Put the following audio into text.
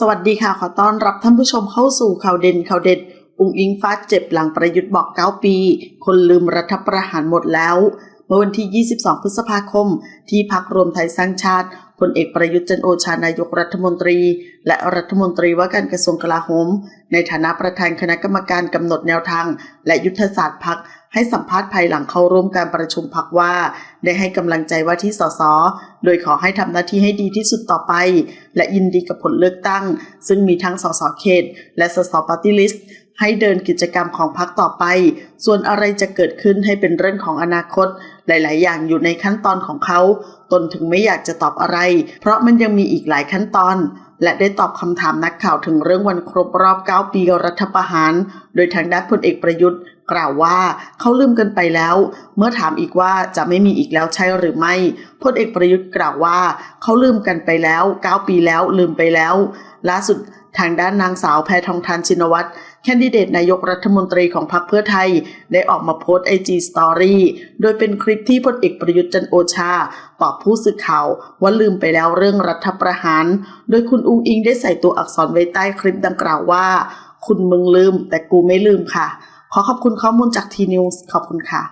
สวัสดีค่ะ ขอต้อนรับท่านผู้ชมเข้าสู่ข่าวเด่นข่าวเด็ด อุงอิงฟ้าเจ็บหลังประยุทธ์บอก 9 ปี คนลืมรัฐประหารหมดแล้ว เมื่อวันที่ 22 พฤษภาคม ที่พักรวมไทยสร้างชาติ พลเอกประยุทธ์จันโอชานายกรัฐมนตรี และรัฐมนตรีว่าการกระทรวงกลาโหม ในฐานะประธานคณะกรรมการกำหนดแนวทาง และยุทธศาสตร์พักให้สัมภาษณ์ภายหลังเข้าร่วมการประชุมพักว่า ได้ให้กำลังใจว่าที่สส โดยขอให้ทำหน้าที่ให้ดีที่สุดต่อไป และยินดีกับผลเลือกตั้ง ซึ่งมีทั้งสสเขต และสสปาร์ตี้ลิสต์ ให้เดินกิจกรรมของพักต่อไป ส่วนอะไรจะเกิดขึ้นให้เป็นเรื่องของอนาคต หลาย ๆ อย่างอยู่ในขั้นตอนของเขา ตนถึงไม่อยากจะตอบอะไร เพราะมันยังมีอีกหลายขั้นตอน และได้ตอบคำถามนักข่าวถึงเรื่องวันครบรอบ 9 ปีรัฐประหาร โดยทางด้านพลเอกประยุทธ์ กล่าวว่าเขาลืมกันไปแล้ว เมื่อถามอีกว่าจะไม่มีอีกแล้วใช่หรือไม่พลเอกประยุทธ์กล่าวว่าเขาลืมกันไปแล้ว 9 ปีแล้วลืมไปแล้วล่าสุดทางด้านนางสาวแพทองทานชินวัตร แคนดิเดตนายกรัฐมนตรีของพรรคเพื่อไทย ได้ออกมาโพสต์ไอจีสตอรี่โดยเป็นคลิปที่พลเอกประยุทธ์จันโอชา ตอบผู้สื่อข่าวว่าลืมไปแล้วเรื่องรัฐประหาร โดยคุณอุ้งอิงได้ใส่ตัวอักษรไว้ใต้คลิปดังกล่าวว่า คุณมึงลืม แต่กูไม่ลืมค่ะ ขอขอบคุณข้อมูลจากทีนิวส์ขอบคุณค่ะ